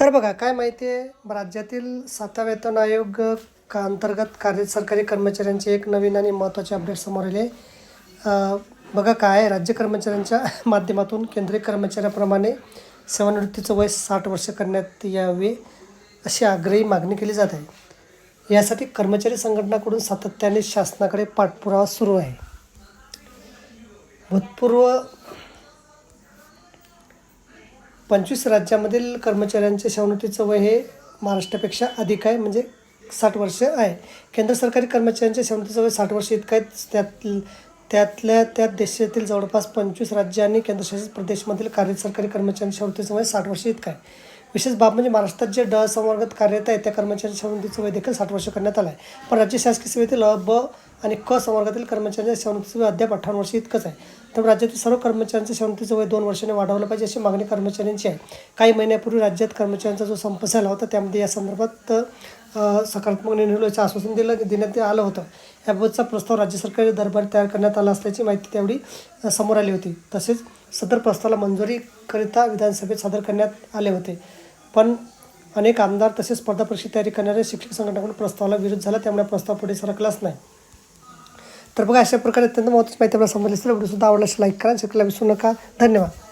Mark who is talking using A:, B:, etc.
A: तर बघा काय माहिती आहे? राज्यातील सातवा वेतन आयोग का अंतर्गत कार्य सरकारी कर्मचाऱ्यांचे एक नवीन आणि महत्त्वाचे अपडेट समोर आले. बघा काय राज्य कर्मचाऱ्यांच्या माध्यमातून केंद्रीय कर्मचाऱ्याप्रमाणे सेवानिवृत्तीचं वय साठ वर्ष करण्यात यावे अशी आग्रही मागणी केली जात आहे. यासाठी कर्मचारी संघटनाकडून सातत्याने शासनाकडे पाठपुरावा सुरू आहे. भूतपूर्व पंचवीस राज्यामधील कर्मचाऱ्यांचे सेवानिवृत्तीचं वय हे महाराष्ट्रापेक्षा अधिक आहे म्हणजे साठ वर्ष आहे. केंद्र सरकारी कर्मचाऱ्यांचे सेवानिवृत्तीचं वय साठ वर्ष इतकं आहे. त्यात त्यातल्या त्यात देशातील जवळपास पंचवीस राज्य आणि केंद्रशासित प्रदेशमधील कार्य सरकारी कर्मचाऱ्यांच्या सेवानिवृत्तीचं वय साठ वर्ष इतकं आहे. विशेष बाब म्हणजे महाराष्ट्रात जे ड संवर्गात कार्यरत आहे त्या कर्मचाऱ्यांच्या सेवानिवृत्तीचं वय देखील साठ वर्ष करण्यात आलं आहे. पण राज्य शासकीय सेवेतील अ ब आणि क संवर्गातील कर्मचाऱ्यांच्या सेवानिवृत्तीचं वय अद्याप अठ्ठावन्न वर्ष इतकंच आहे. त्यामुळे राज्यातील सर्व कर्मचाऱ्यांच्या सेवानिवृत्तीचं वय दोन वर्षांनी वाढवलं पाहिजे अशी मागणी कर्मचाऱ्यांची आहे. काही महिन्यापूर्वी राज्यात कर्मचाऱ्यांचा जो संप झाला होता त्यामध्ये या संदर्भात सकारात्मक निर्णयाचं आश्वासन दिलं देण्यात आलं होतं. याबाबतचा प्रस्ताव राज्य सरकारच्या दरबार तयार करण्यात आला असल्याची माहिती त्यावेळी समोर आली होती. तसेच सदर प्रस्तावाला मंजुरीकरिता विधानसभेत सादर करण्यात आले होते. पण अनेक आमदार तसेच स्पर्धा परीक्षेची तयारी करणाऱ्या शिक्षक संघटनाकडून प्रस्तावाला विरोध झाला त्यामुळे प्रस्ताव पुढे सरकलाच नाही. तर बघा अशा प्रकारे अत्यंत महत्त्वाची माहिती आपल्याला समजली असेल व्हिडिओ सुद्धा आवडला लाईक करा शकला विसरू नका. धन्यवाद.